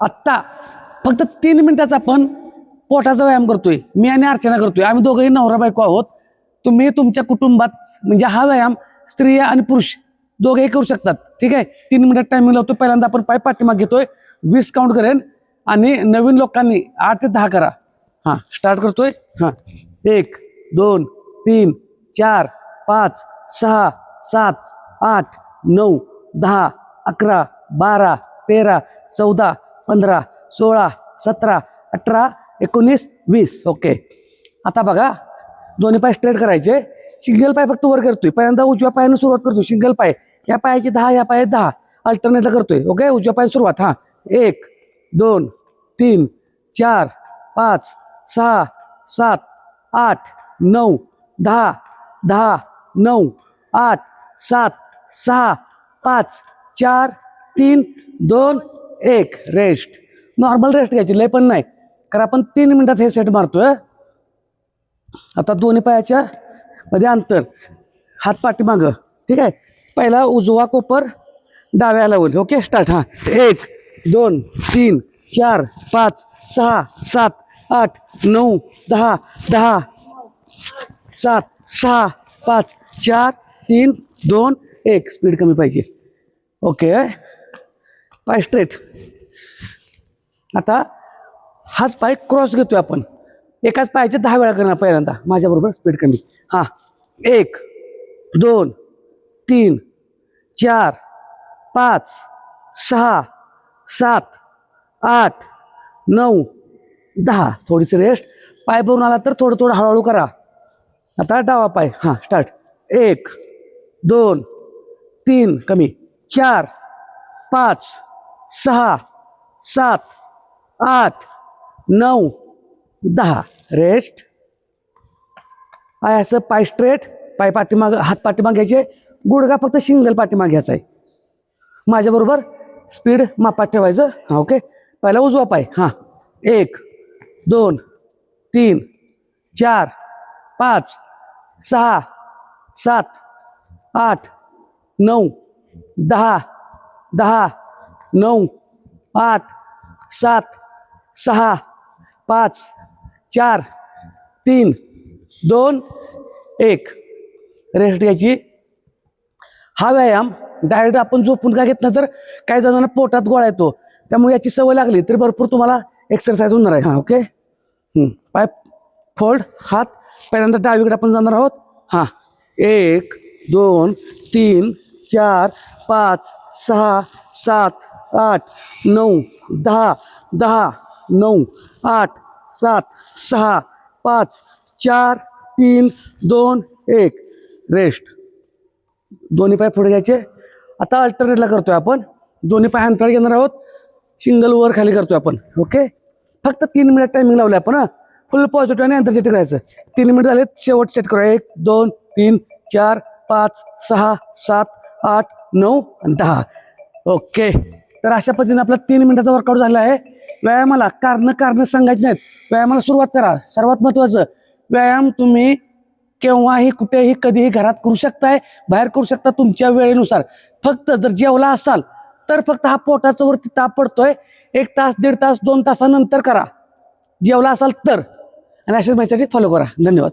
आत्ता फक्त तीन मिनिटाचा आपण पोटाचा व्यायाम करतोय. मी आणि अर्चना करतोय. आम्ही दोघंही नवरा बायको आहोत. तुम्ही तुमच्या कुटुंबात म्हणजे हा व्यायाम स्त्रिया आणि पुरुष दोघेही करू शकतात. ठीक आहे? तीन मिनिटात टायमिंग लावतो पहिल्यांदा आपण पाय पाठीमाग घेतोय. वीस काउंट करेन. आणि नवीन लोकांनी आठ ते दहा करा. हां स्टार्ट करतोय. हां. एक दोन तीन चार पाच सहा सात आठ नऊ दहा अकरा बारा तेरा चौदा पंधरा सोळा सतरा अठरा एकोणीस वीस. ओके आता बघा दोन्ही पाय स्ट्रेट करायचे. सिंगल पाय फक्त वर करतोय. पहिल्यांदा उजव्या पायाने सुरुवात करतोय. सिंगल पाय. या पायाचे दहा या पायात दहा. अल्टरनेटला करतोय. ओके उजव्या पायाने सुरुवात. हां. एक दोन तीन चार पाच सहा सात आठ नऊ दहा दहा नऊ आठ सात सहा पाच चार तीन दोन एक रेस्ट नॉर्मल रेस्ट घ्यायची लय पण नाही. कारण आपण तीन मिनटात हे सेट मारतोय आता दोन्ही पायाच्या मध्ये अंतर. हात पाठीमागं. ठीक आहे? पहिला उजवा कोपर डाव्या लावल ओके? स्टार्ट हां. एक दोन तीन चार पाच सहा सात आठ नऊ दहा दहा सात सहा पाच चार तीन दोन एक. स्पीड कमी पाहिजे. ओके? पाय स्ट्रेट आता हाच पाय क्रॉस घेतोय आपण. एकाच पायाचे दहा वेळा करणार पहिल्यांदा. माझ्याबरोबर स्पीड कमी. हां. एक दोन तीन चार पाच सहा सात आठ नऊ दहा. थोडीशी रेस्ट पाय भरून आला तर थोडं थोडं हळूहळू करा. आता डावा पाय. हां स्टार्ट एक दोन तीन कमी. चार पाच सहा सात आठ नऊ दहा. रेस्ट आहे असं पाय स्ट्रेट पाय पाठीमाग हात पाठीमाग घ्यायचे. गुडघा फक्त सिंगल पाठीमाग घ्यायचा आहे. माझ्याबरोबर स्पीड मापात ठेवायचं. हां ओके पहिला उजवा पाय. हां. एक दोन तीन चार पाच सहा सात आठ नऊ दहा दहा नऊ आठ सात सहा पाच चार तीन दोन एक. रेस्ट घ्यायची. हा व्यायाम डायरेक्ट आपण झोपून का घेतला तर काही जणांना पोटात गोळा येतो. त्यामुळे याची सवय लागली तर भरपूर तुम्हाला एक्सरसाइज होणार आहे. हां ओके पाय फोल्ड हात. पहिल्यांदा डावीकडे आपण जाणार आहोत. हां. एक दोन तीन चार पाच सहा सात आठ नऊ दहा दहा नऊ आठ सात सहा पाच चार तीन दोन एक. रेस्ट दोन्ही पाय पुढे घ्यायचे. आता अल्टरनेटला करतोय आपण. दोन्ही पाय अंतराळ घेणार आहोत. सिंगल वर खाली करतोय आपण. ओके फक्त तीन मिनिट टायमिंग लावले आपण फुल पॉझिटिव्ह आणि एनर्जेटिक करायचं. तीन मिनिट झाले शेवट सेट करूया. एक दोन तीन चार पाच सहा सात आठ नऊ आणि दहा. ओके तर अशा पद्धतीने आपला तीन मिनिटाचा वर्कआउट झाला आहे. व्यायामाला कारण कारण सांगायची नाहीत. व्यायामाला सुरुवात करा. सर्वात महत्त्वाचं व्यायाम तुम्ही केव्हाही कुठेही कधीही घरात करू शकताय बाहेर करू शकता तुमच्या वेळेनुसार. फक्त जर जेवला असाल तर फक्त हा पोटाचा वरती ताप पडतोय. एक तास दीड तास दोन तासानंतर करा. जेवला असाल तर. आणि अशाच माहितीसाठी फॉलो करा. धन्यवाद.